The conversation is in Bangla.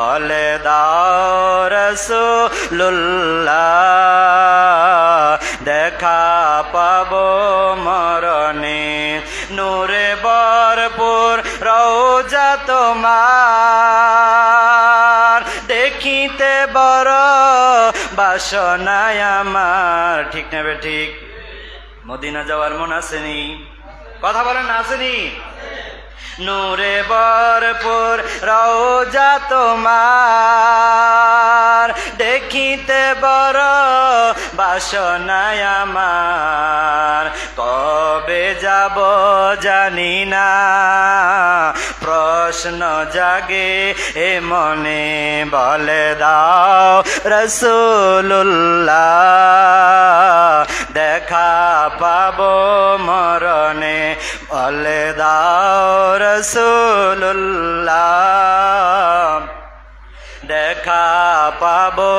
বলে দাও রসুল্লাহ দেখা পাবো মরণে। নূরে বরপুর রৌজা তোমার। দেখিতে বড় বাসনায় আমার। ঠিক নেবে ঠিক। মদিনা যাওয়ার মন আসেনি। কথা বলেন না আসেনি? নূরে বরপুর রওজা তোমার। দেখিতে বড় বাসনায় আমার। কবে যাব জানি না। প্রশ্ন জাগে এ মনে বলে দাও রসুল্লাহ দেখা পাবো মরণে। বলে দাও রসুল্লাহ দেখা পাবো